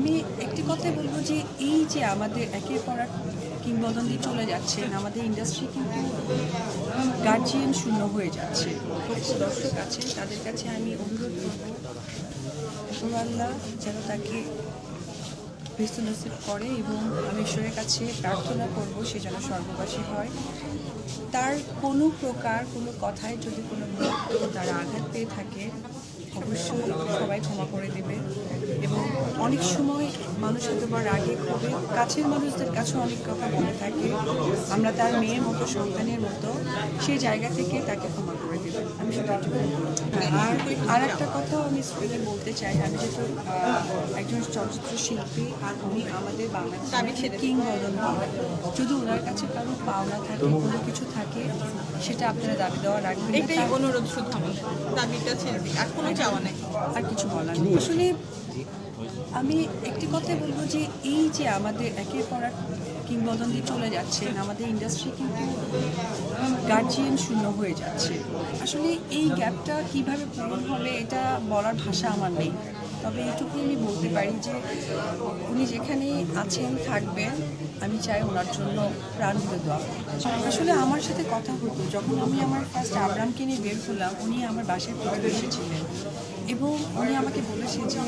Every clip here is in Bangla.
আমি একটি কথাই বলব যে এই যে আমাদের একের পর এক কিংবদন্তি চলে যাচ্ছেন আমাদের ইন্ডাস্ট্রি কিন্তু গার্জিয়ান শূন্য হয়ে যাচ্ছে। দর্শক আছে তাদের কাছে আমি অনুরোধ করব আল্লাহ যেন তাকে নসিব করে এবং আমি ঈশ্বরের কাছে প্রার্থনা করব সে যেন স্বর্গবাসী হয়। তার কোনো প্রকার কোনো কথায় যদি কোনো তারা আঘাত পেয়ে থাকে, অবশ্যই সবাই ক্ষমা করে দেবে এবং অনেক সময় মানুষ হতে পারে আগে খুবই কাছের মানুষদের কাছে অনেক কথা বলে থাকে। আমরা তার মেয়ের মতো সন্তানের মতো সেই জায়গা থেকে তাকে ক্ষমা করে দেবে আমি সেটা আর আর একটা কথাও আমি স্কুলে বলতে চাই। আমি যেহেতু একজন চলচ্চিত্র শিল্পী আর উনি আমাদের বাংলাদেশের কিং যদি ওনার কাছে কারও পাওনা থাকে কোনো কিছু থাকে সেটা আপনারা দাবি দেওয়া রাখবেন। এটাই অনুরোধ শুধু আমাদের দাবিটা ছেড়ে দিই আর কোনো চাওয়া নেই। আর কিছু বলার নেই। আসলে আমি একটি কথাই বলব যে এই যে আমাদের একের পর এক কিংবদন্তি চলে যাচ্ছেন আমাদের ইন্ডাস্ট্রি কিন্তু গার্জিয়ান শূন্য হয়ে যাচ্ছে। আসলে এই গ্যাপটা কীভাবে পূরণ হবে এটা বলার ভাষা আমার নেই। তবে এইটুকু আমি বলতে পারি যে উনি যেখানে আছেন, থাকবেন, আমি চাই ওনার জন্য প্রাণ ভরে দেওয়া আসলে আমার সাথে কথা হতো, যখন আমি আমার ফার্স্ট আব্রামকে নিয়ে বের হলাম, উনি আমার বাসায় পড়ে এসেছিলেন এবং উনি আমাকে বলেছে যে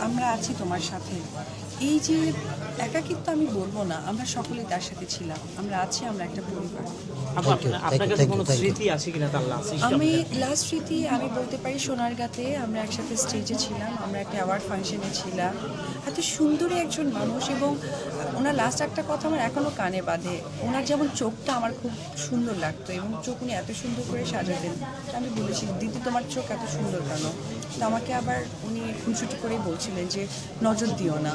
আমরা আছি তোমার সাথে। এই যে একাকিত্ব আমি বলব না আমরা সকলে তার সাথে ছিলাম আমরা আছি আমরা একটা পরিবার। আপনার আপনার কাছে কোনো স্মৃতি আছে কিনা তার লাস্ট আমি লাস্ট স্মৃতি আমি বলতে পারি সোনারগাঁতে আমরা একসাথে স্টেজে ছিলাম আমরা একটা অ্যাওয়ার্ড ফাংশনে ছিলাম। এত সুন্দরী একজন মানুষ এবং ওনার লাস্ট একটা কথা আমার এখনও কানে বাঁধে। ওনার যেমন চোখটা আমার খুব সুন্দর লাগতো এবং চোখ উনি এত সুন্দর করে সাজাতেন আমি বলেছি দিদি তোমার চোখ এত সুন্দর কেন? তো আমাকে আবার উনি খুনসুটি করেই বলছিলেন যে নজর দিও না।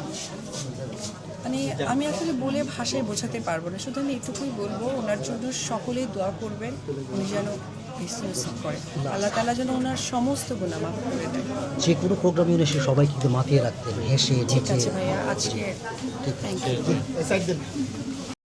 মানে আমি আসলে বলে ভাষায় বোঝাতে পারব না। শুধু আমি এটুকুই বলব ওনার জন্য সকলেই দোয়া করবেন উনি যেন করে। আল্লাহ তালা যেন ওনার সমস্ত গুণা মাফ করে দেয় যে কোনো প্রোগ্রামে সে সবাই কিন্তু মাতিয়ে রাখতেন হেসে ঠিক আছে ভাইয়া আজকে থ্যাংক ইউ